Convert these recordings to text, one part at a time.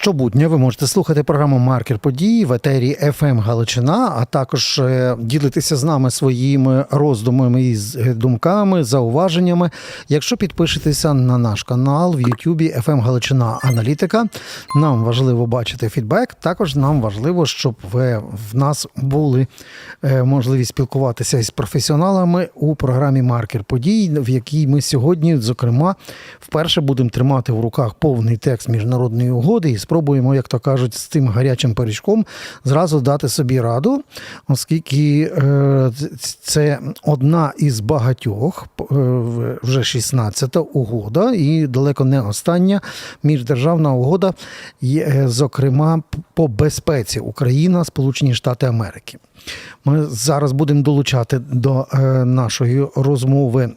Щобудня ви можете слухати програму Маркер подій в етері «ФМ Галичина, а також е, ділитися з нами своїми роздумами і е, думками, зауваженнями. Якщо підпишетеся на наш канал в Ютубі «ФМ Галичина Аналітика, нам важливо бачити фідбек. Також нам важливо, щоб ви в нас були е, можливість спілкуватися із професіоналами у програмі Маркер подій, в якій ми сьогодні, зокрема, вперше будемо тримати в руках повний текст міжнародної угоди і спробуємо, як то кажуть, з цим гарячим пиріжком зразу дати собі раду, оскільки е, це одна із багатьох, е, вже 16-та угода, і далеко не остання міждержавна угода, е, зокрема по безпеці Україна, Сполучені Штати Америки. Ми зараз будемо долучати до нашої розмови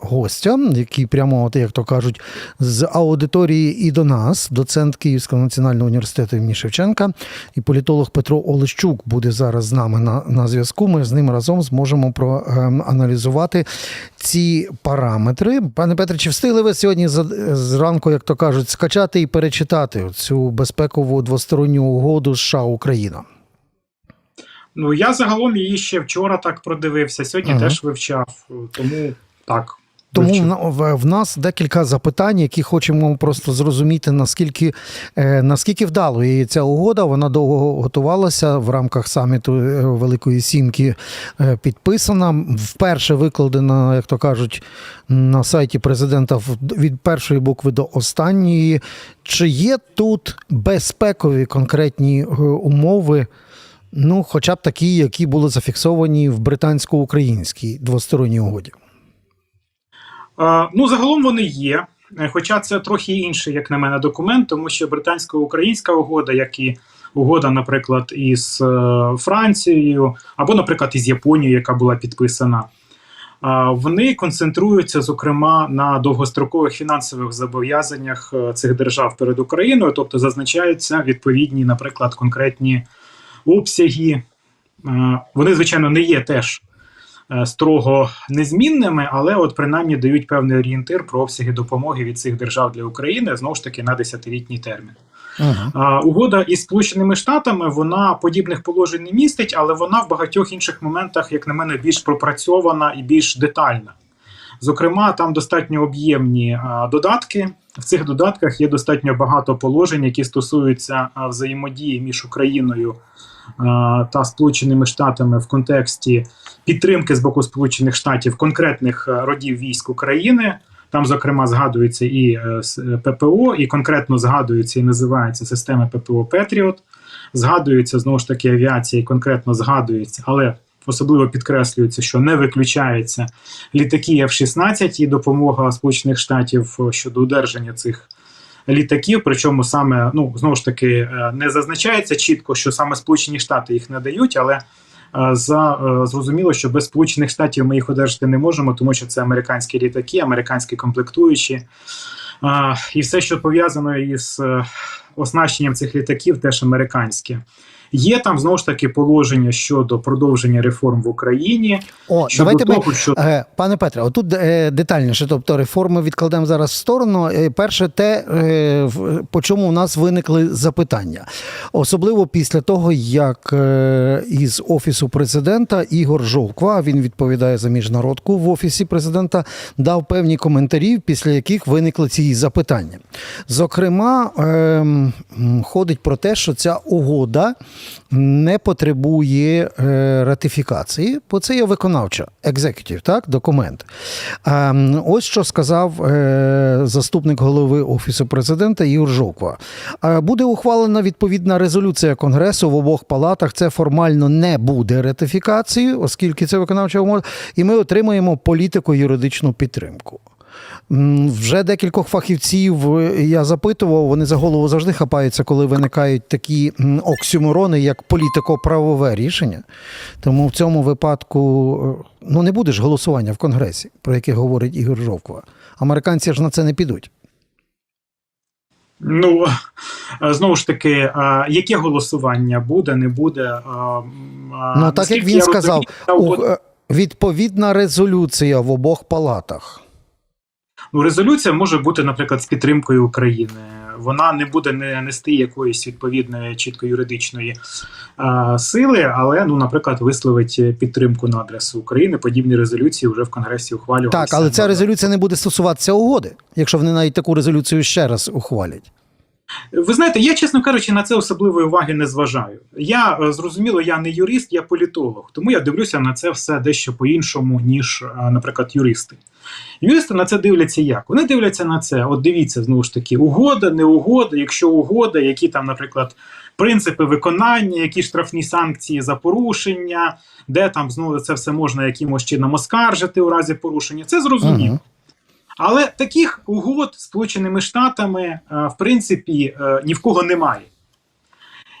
гостя, який прямо, от, як то кажуть, з аудиторії і до нас, доцент Київського національного університету імені Шевченка, і політолог Петро Олещук буде зараз з нами на, на зв'язку. Ми з ним разом зможемо проаналізувати ці параметри. Пане Петре, чи встигли ви сьогодні зранку, як то кажуть, скачати і перечитати цю безпекову двосторонню угоду США Україна? Ну я загалом її ще вчора так продивився. Сьогодні Ага. теж вивчав. Тому так. Тому в, на- в, в нас декілька запитань, які хочемо просто зрозуміти, наскільки, е, наскільки вдало є ця угода. Вона довго готувалася в рамках саміту е, Великої Сімки е, підписана. Вперше викладена, як то кажуть, на сайті президента від першої букви до останньої. Чи є тут безпекові конкретні умови? Ну, хоча б такі, які були зафіксовані в британсько-українській двосторонній угоді. Ну загалом вони є. Е, Хоча це трохи інший, як на мене, документ, тому що британсько-українська угода, як і угода, наприклад, із е, Францією, або, наприклад, із Японією, яка була підписана. Вони концентруються, зокрема, на довгострокових фінансових зобов'язаннях е, цих держав перед Україною, тобто зазначаються відповідні, наприклад, конкретні обсяги. Вони, звичайно, не є теж строго незмінними, але от принаймні дають певний орієнтир про обсяги допомоги від цих держав для України знову ж таки на десятилітній термін. Угу. А, угода із Сполученими Штатами вона подібних положень не містить, але вона в багатьох інших моментах, як на мене, більш пропрацьована і більш детальна. Зокрема, там достатньо об'ємні додатки. В цих додатках є достатньо багато положень, які стосуються взаємодії між Україною та Сполученими Штатами в контексті підтримки з боку Сполучених Штатів конкретних родів військ України. Там, зокрема, згадується і е, е, ППО, і конкретно згадується і називається система ППО Петріот. Згадується знову ж таки авіація, і конкретно згадується, але особливо підкреслюється, що не виключається літаки F-16 і допомога Сполучених Штатів е, щодо удержання цих літаків. Причому саме ну знову ж таки е, не зазначається чітко, що саме Сполучені Штати їх надають, але е, за е, зрозуміло, що без Сполучених Штатів ми їх одержати не можемо, тому що це американські літаки, американські комплектуючі. І все, що пов'язано із оснащенням цих літаків, теж американське. Є там знову ж таки положення щодо продовження реформ в Україні. О, Щодо давайте ми, що Е, Пане Петре, отут е, детальніше, тобто реформи відкладемо зараз в сторону. Е, Перше, те, по чому у нас виникли запитання, особливо після того, як із офісу президента Ігор Жовква, він відповідає за міжнародку в офісі президента, дав певні коментарі, після яких виникли ці запитання. Зокрема, ем, ходить про те, що ця угода не потребує е, ратифікації, бо це є виконавча екзекутів, так, документ. Ось що сказав е, заступник голови офісу президента Ігор Жовква. А, Буде ухвалена відповідна резолюція Конгресу в обох палатах. Це формально не буде ратифікацією, оскільки це виконавча умова, і ми отримаємо політико-юридичну підтримку. Вже декількох фахівців е, я запитував, вони за голову завжди хапаються, коли виникають такі оксюморони, як політико-правове рішення. Тому в цьому випадку е, ну, не буде ж голосування в Конгресі, про яке говорить Ігор Жовкова. Американці ж на це не підуть. Ну е, знову ж таки, е, яке голосування буде, не буде. е, Ну, так як він сказав, розумію, у- відповідна резолюція в обох палатах. Ну, резолюція може бути, наприклад, з підтримкою України. Вона не буде не нести якоїсь відповідної чітко юридичної е, сили, але, ну, наприклад, висловить підтримку на адресу України. Подібні резолюції вже в Конгресі ухвалювалися. Так, але ця резолюція не буде стосуватися угоди, якщо вони навіть таку резолюцію ще раз ухвалять. Ви знаєте, я, чесно кажучи, на це особливої уваги не зважаю. Я е, зрозуміло, я не юрист, я політолог, тому я дивлюся на це все дещо по-іншому, ніж, е, наприклад, юристи. Юристи на це дивляться як? Вони дивляться на це. От дивіться, знову ж таки, угода, не угода, якщо угода, які там, наприклад, принципи виконання, які штрафні санкції за порушення, де там знову це все можна якимось чином оскаржити у разі порушення. Це зрозуміло. Мгм. Але таких угод Сполученими Штатами, е, в принципі, е, ні в кого немає.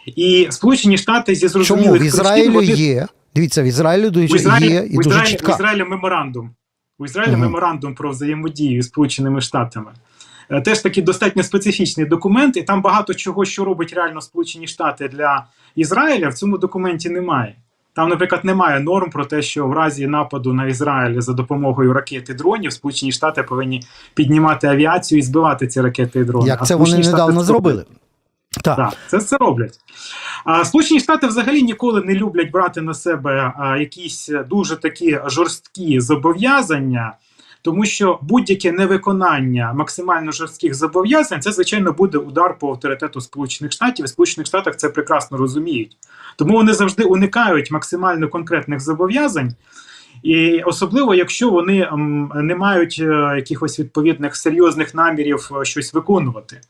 І Сполучені Штати зі зрозумілих Чому в Ізраїлю вони- є? Дивіться, в Ізраїлю дуже Ізраїлі, є і у дуже чітка. Ізраїлі меморандум. У Ізраїлі Мгм. меморандум про взаємодію з Сполученими Штатами. Е, Теж такий достатньо специфічний документ, і там багато чого, що робить реально Сполучені Штати для Ізраїля, в цьому документі немає. Там, наприклад, немає норм про те, що в разі нападу на Ізраїль за допомогою ракет і дронів Сполучені Штати повинні піднімати авіацію і збивати ці ракети і дрони. Як А це вони Штати недавно зробили? Так. так, це це роблять. А Сполучені Штати взагалі ніколи не люблять брати на себе а, якісь дуже такі жорсткі зобов'язання, тому що будь-яке невиконання максимально жорстких зобов'язань це, звичайно, буде удар по авторитету Сполучених Штатів. І Сполучених Штатах це прекрасно розуміють. Тому вони завжди уникають максимально конкретних зобов'язань. І особливо, якщо вони не мають е, якихось відповідних серйозних намірів е, щось виконувати.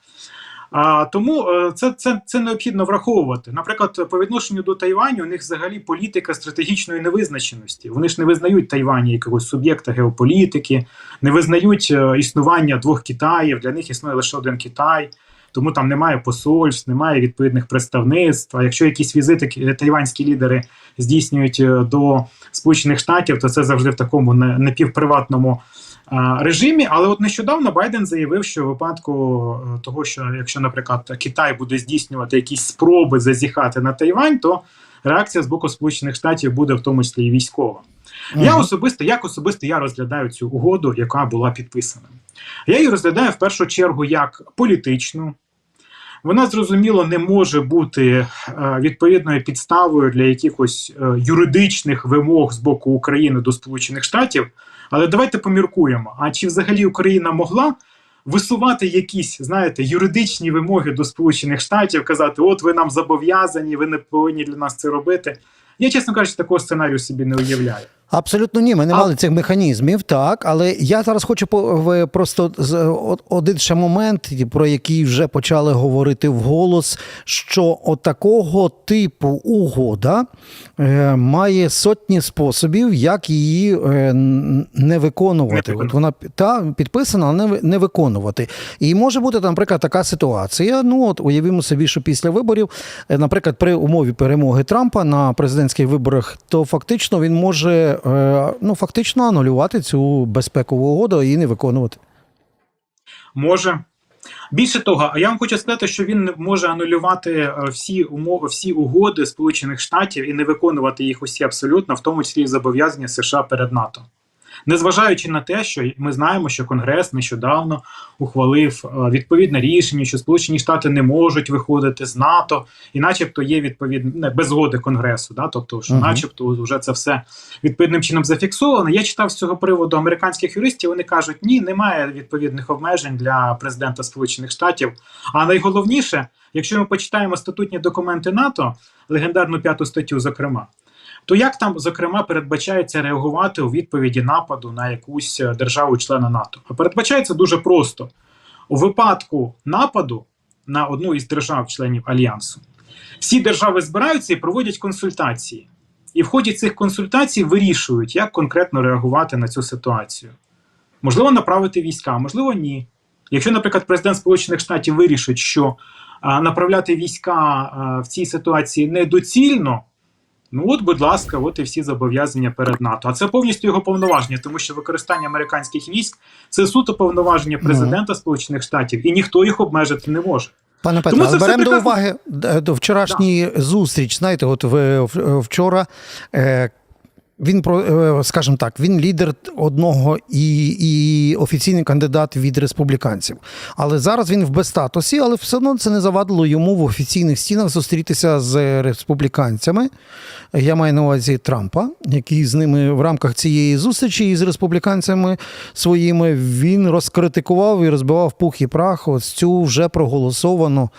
А, тому е, це, це, це необхідно враховувати. Наприклад, по відношенню до Тайваню у них взагалі політика стратегічної невизначеності. Вони ж не визнають Тайвані якогось суб'єкта геополітики, не визнають е, існування двох Китаїв. Для них існує лише один Китай. Тому там немає посольств, немає відповідних представництв. А якщо якісь візити тайванські лідери здійснюють е, до Сполучених Штатів, то це завжди в такому не- напівприватному а, режимі. Але от нещодавно Байден заявив, що в випадку е, того, що якщо, наприклад, Китай буде здійснювати якісь спроби зазіхати на Тайвань, то реакція з боку Сполучених Штатів буде в тому числі і військова. Я особисто, як особисто я розглядаю цю угоду, яка була підписана. Я її розглядаю в першу чергу як політичну. Вона зрозуміло не може бути е, відповідною підставою для якихось е, юридичних вимог з боку України до Сполучених Штатів. Але давайте поміркуємо: а чи взагалі Україна могла висувати якісь, знаєте, юридичні вимоги до Сполучених Штатів, казати, от ви нам зобов'язані, ви не повинні для нас це робити. Я, чесно кажучи, такого сценарію собі не уявляю. Абсолютно ні, ми не А- мали цих механізмів, так. Але я зараз хочу просто один ще момент, про який вже почали говорити вголос, що отакого типу угода е, має сотні способів, як її е, не виконувати. От вона та підписана, але не, ви- не виконувати. І може бути, наприклад, така ситуація. Ну от уявімо собі, що після виборів, е, наприклад, при умові перемоги Трампа на президентських виборах, то фактично він може ну фактично анулювати цю безпекову угоду і не виконувати. Може. Більше того, я вам хочу сказати, що він може анулювати е, всі умови, всі угоди Сполучених Штатів і не виконувати їх усі абсолютно, в тому числі і зобов'язання США перед НАТО. Незважаючи на те, що ми знаємо, що Конгрес нещодавно ухвалив е, відповідне рішення, що Сполучені Штати не можуть виходити з НАТО, і, начебто, є відповідне не, без згоди Конгресу, да, тобто, що, Мгм. начебто, вже це все відповідним чином зафіксовано. Я читав з цього приводу американських юристів. Вони кажуть, ні, немає відповідних обмежень для президента Сполучених Штатів. А найголовніше, якщо ми почитаємо статутні документи НАТО, легендарну п'яту статтю, зокрема. То як там, зокрема, передбачається реагувати у відповіді нападу на якусь е, державу-члена НАТО? А передбачається дуже просто: у випадку нападу на одну із держав-членів альянсу, всі держави збираються і проводять консультації. І в ході цих консультацій вирішують, як конкретно реагувати на цю ситуацію. Можливо, направити війська, можливо, ні. Якщо, наприклад, президент Сполучених Штатів вирішить, що а, направляти війська а, в цій ситуації недоцільно, ну от, будь ласка, от і всі зобов'язання перед НАТО. А це повністю його повноваження, тому що використання американських військ це суто повноваження президента Сполучених Штатів, і ніхто їх обмежити не може. Пане Петро, Тому це але все беремо до уваги е, до вчорашній зустріч. Знаєте, от в, в- вчора. Він про, е, скажімо так, він лідер одного і, і офіційний кандидат від республіканців. Але зараз він в безстатусі, але все одно це не завадило йому в офіційних стінах зустрітися з республіканцями. Я маю на увазі Трампа, який з ними в рамках цієї зустрічі із республіканцями своїми він розкритикував і розбивав пух і прах ось цю вже проголосовану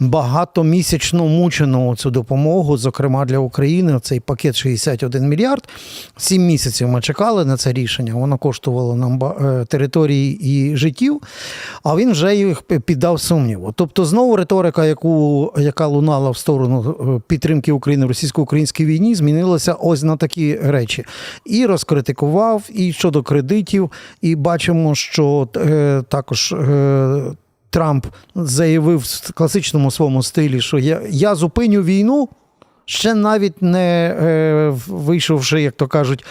багатомісячну мучену цю допомогу, зокрема для України. Цей пакет 61 мільярд. Сім місяців ми чекали на це рішення. Воно коштувало нам е, території і життів, а він вже їх піддав сумніву. Тобто, знову риторика, яку, яка лунала в сторону е, підтримки України в російсько-українській війні, змінилася ось на такі речі. І розкритикував, і щодо кредитів, і бачимо, що е, також. Е, Трамп заявив в класичному своєму стилі, що я, я зупиню війну, ще навіть не е, вийшовши, як то кажуть,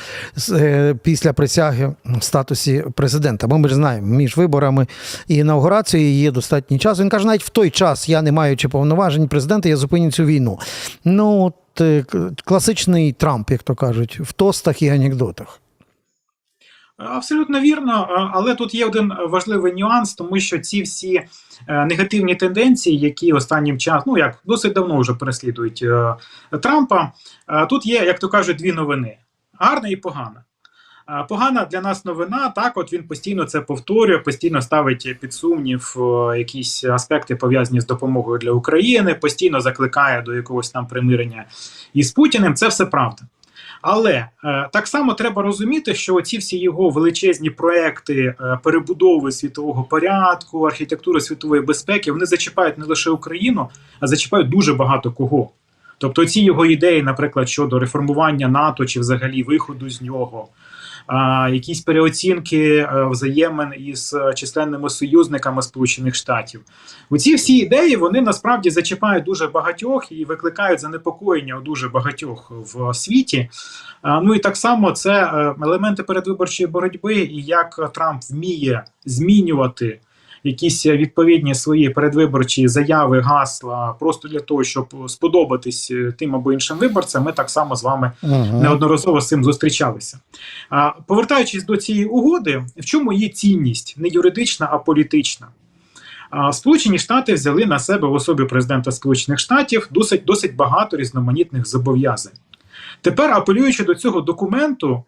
е, після присяги в статусі президента. Бо ми ж знаємо, між виборами і інаугурацією є достатній час. Він каже, навіть в той час я не маючи повноважень президента, я зупиню цю війну. Ну, от, е, класичний Трамп, як то кажуть, в тостах і анекдотах. Абсолютно вірно, але тут є один важливий нюанс, тому що ці всі е, негативні тенденції, які останнім часом, ну як досить давно вже переслідують е, Трампа, е, тут є, як то кажуть, дві новини: гарна і погана. Е, Погана для нас новина, так от він постійно це повторює, постійно ставить під сумнів е, якісь аспекти пов'язані з допомогою для України, постійно закликає до якогось там примирення із Путіним. Це все правда. Але е, так само треба розуміти, що ці всі його величезні проекти е, перебудови світового порядку, архітектури світової безпеки, вони зачіпають не лише Україну, а зачіпають дуже багато кого. Тобто, ці його ідеї, наприклад, щодо реформування НАТО чи взагалі виходу з нього, якісь переоцінки е, взаємин із е, численними союзниками Сполучених Штатів. Оці всі ідеї вони насправді зачіпають дуже багатьох і викликають занепокоєння у дуже багатьох в світі. Ну і так само це е, елементи передвиборчої боротьби, і як Трамп вміє змінювати якісь відповідні свої передвиборчі заяви, гасла, просто для того, щоб сподобатись е, тим або іншим виборцям. Ми так само з вами Угу. неодноразово з цим зустрічалися. А, повертаючись до цієї угоди, в чому її цінність не юридична, а політична? Сполучені Штати взяли на себе в особі президента Сполучених Штатів досить досить багато різноманітних зобов'язань. Тепер, апелюючи до цього документу,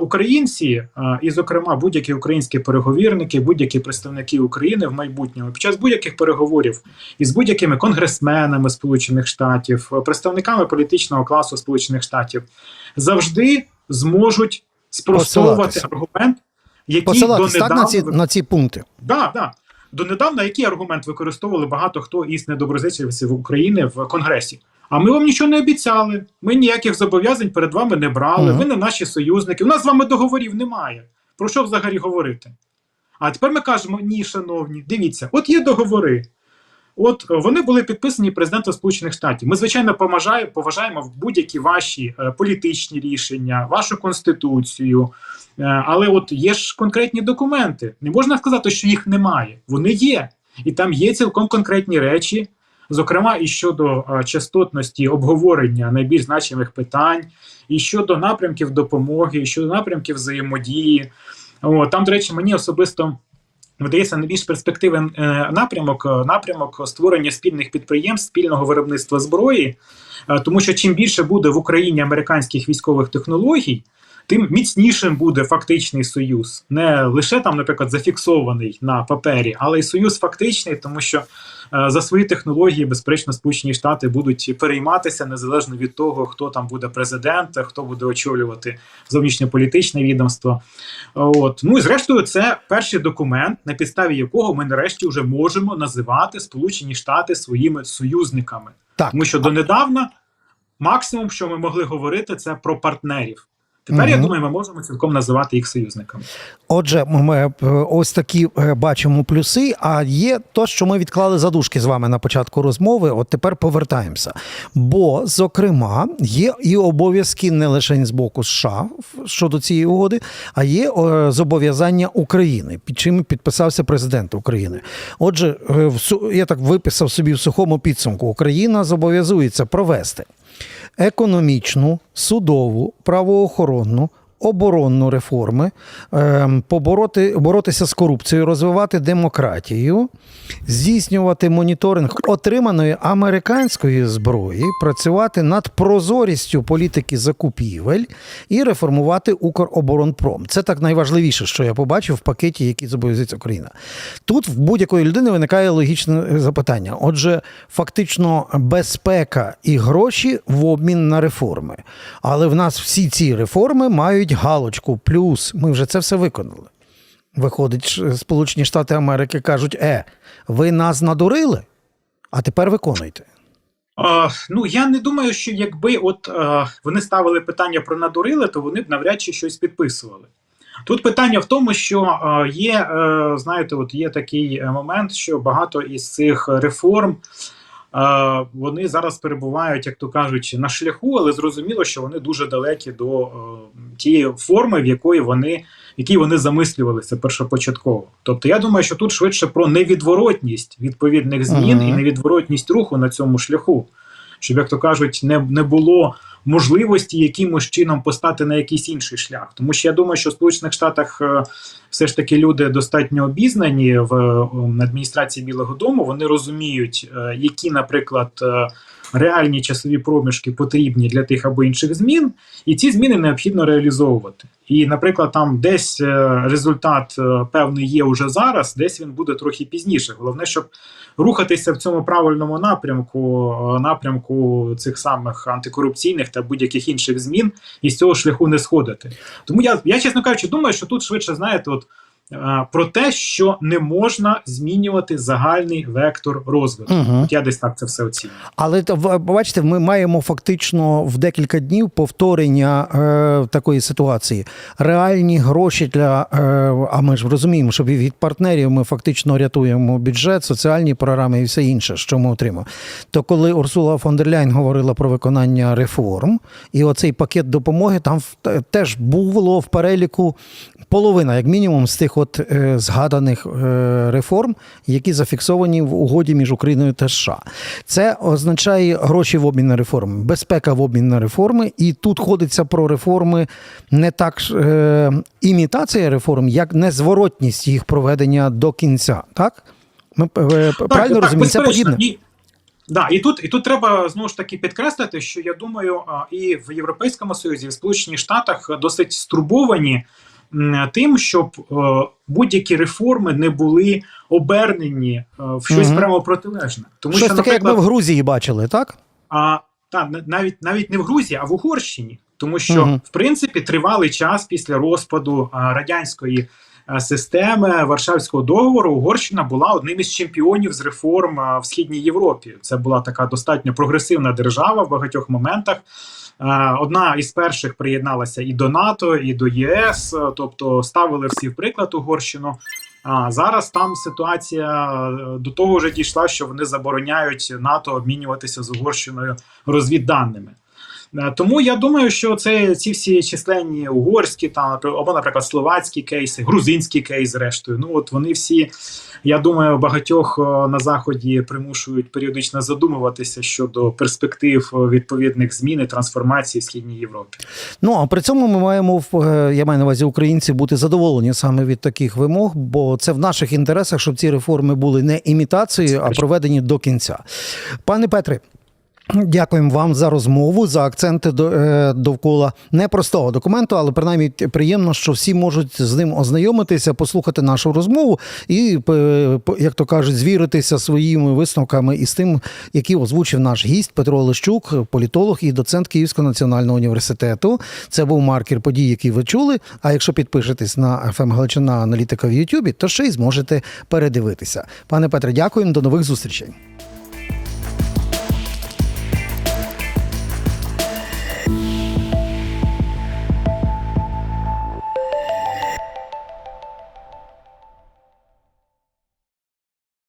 українці, і, зокрема, будь-які українські переговірники, будь-які представники України в майбутньому під час будь-яких переговорів із будь-якими конгресменами Сполучених Штатів, представниками політичного класу Сполучених Штатів, завжди зможуть спростовувати аргумент, який Посилатись так на ці, на ці пункти. Да, да. Донедавна який аргумент використовували багато хто із недоброзичливців України в Конгресі. А ми вам нічого не обіцяли. Ми ніяких зобов'язань перед вами не брали. Мгм. Ви не наші союзники. У нас з вами договорів немає. Про що взагалі говорити? А тепер ми кажемо: ні, шановні, дивіться, от є договори. От вони були підписані президентом Сполучених Штатів. Ми, звичайно, поважаємо, будь-які ваші е, політичні рішення, вашу конституцію. Е, але от є ж конкретні документи. Не можна сказати, що їх немає. Вони є. І там є цілком конкретні речі, зокрема, і щодо е, частотності обговорення найбільш значимих питань, і щодо напрямків допомоги, і щодо напрямків взаємодії. О, там, до речі, мені особисто видається найбільш перспективний е, напрямок е, напрямок створення спільних підприємств, спільного виробництва зброї. Тому що чим більше буде в Україні американських військових технологій, тим міцнішим буде фактичний союз, не лише там, наприклад, зафіксований на папері, але й союз фактичний, тому що за свої технології, безперечно, Сполучені Штати будуть перейматися незалежно від того, хто там буде президент, хто буде очолювати зовнішньополітичне відомство. От ну і зрештою, це перший документ, на підставі якого ми нарешті вже можемо називати Сполучені Штати своїми союзниками. Так. Тому що донедавна максимум, що ми могли говорити, це про партнерів. Тепер я думаю, ми можемо цілком називати їх союзниками. Отже, ми е, ось такі е, бачимо плюси. А є то, що ми відклали задушки з вами на початку розмови. От тепер повертаємося. Бо, зокрема, є і обов'язки не лише з боку США щодо цієї угоди, а є зобов'язання України, під чим підписався президент України. Отже, е, я так виписав собі в сухому підсумку: Україна зобов'язується провести економічну, судову, правоохоронну. Оборонну реформи, ем, побороти, боротися з корупцією, розвивати демократію, здійснювати моніторинг отриманої американської зброї, працювати над прозорістю політики закупівель і реформувати Укроборонпром. Це так найважливіше, що я побачив в пакеті, який зобов'язується Україна. Тут в будь-якої людини виникає логічне запитання. Отже, фактично безпека і гроші в обмін на реформи. Але в нас всі ці реформи мають галочку, плюс ми вже це все виконали. Виходить, Сполучені Штати Америки кажуть: е, ви нас надурили, а тепер виконуйте. А, ну я не думаю, що якби от е, вони ставили питання про надурили, то вони б навряд чи щось підписували. Тут питання в тому, що е, є, е, знаєте, от є такий момент, що багато із цих реформ. Вони зараз перебувають, як то кажучи, на шляху, але зрозуміло, що вони дуже далекі до е, тієї форми, в якої вони, в якій вони замислювалися першопочатково. Тобто, я думаю, що тут швидше про невідворотність відповідних змін Мгм. і невідворотність руху на цьому шляху, щоб, як то кажуть, не, не було можливості якимось чином постати на якийсь інший шлях. Тому що я думаю, що в Сполучених Штатах е, все ж таки люди достатньо обізнані в адміністрації Білого Дому. Вони розуміють, е, які, наприклад, е, реальні часові проміжки потрібні для тих або інших змін, і ці зміни необхідно реалізовувати. І, наприклад, там десь е, результат е, певний є уже зараз, десь він буде трохи пізніше. Головне, щоб рухатися в цьому правильному напрямку, е, напрямку цих самих антикорупційних та будь-яких інших змін, і з цього шляху не сходити. Тому я, я чесно кажучи, думаю, що тут швидше знаєте, от. Е, Про те, що не можна змінювати загальний вектор розвитку. Угу. От я десь так це все оцінюю. Але бачите, ми маємо фактично в декілька днів повторення е, такої ситуації. Реальні гроші для е, а ми ж розуміємо, що від партнерів ми фактично рятуємо бюджет, соціальні програми і все інше, що ми отримаємо. То коли Урсула фон дер Ляйн говорила про виконання реформ, і оцей пакет допомоги там теж було в переліку половина, як мінімум, з тих от е, згаданих е, реформ, які зафіксовані в угоді між Україною та США. Це означає гроші в обмін на реформи, безпека в обмін на реформи. І тут ходиться про реформи не так е, імітація реформ, як незворотність їх проведення до кінця. Так? Ми е, правильно розуміємо, це подібне. Да, і тут, і тут треба знову ж таки підкреслити, що я думаю, і в Європейському Союзі, і в Сполучених Штатах досить стурбовані тим, щоб е, будь-які реформи не були обернені е, в щось Мгм. прямо протилежне. Тому Щось що, таке, як ми в Грузії бачили, так? а, та, на- навіть навіть не в Грузії, а в Угорщині. Тому що, Мгм. в принципі, тривалий час після розпаду а, радянської системи Варшавського договору Угорщина була одним із чемпіонів з реформ в східній Європі. Це була така достатньо прогресивна держава в багатьох моментах. А, Одна із перших приєдналася і до НАТО, і до ЄС, тобто ставили всі в приклад Угорщину. А зараз там ситуація е, до того вже дійшла, що вони забороняють НАТО обмінюватися з Угорщиною розвідданими. Е, Тому я думаю, що це ці всі численні угорські там або, наприклад, словацькі кейси, грузинські кейс, зрештою. Ну от вони всі, я думаю, багатьох е, на заході примушують періодично задумуватися щодо перспектив е, відповідних змін і трансформації в східній Європі. Ну а при цьому ми маємо я маю на увазі українці бути задоволені саме від таких вимог, бо це в наших інтересах, щоб ці реформи були не імітацією, а проведені до кінця. Пане Петре. Дякуємо вам за розмову, за акценти е, довкола непростого документу, але принаймні приємно, що всі можуть з ним ознайомитися, послухати нашу розмову і, п- як то кажуть, звіритися своїми висновками із тим, які озвучив наш гість Петро Олещук, політолог і доцент Київського національного університету. Це був маркер подій, які ви чули. А якщо підпишетесь на ФМ Галичина аналітика в Ютубі, то ще й зможете передивитися. Пане Петре, дякуємо. До нових зустрічей.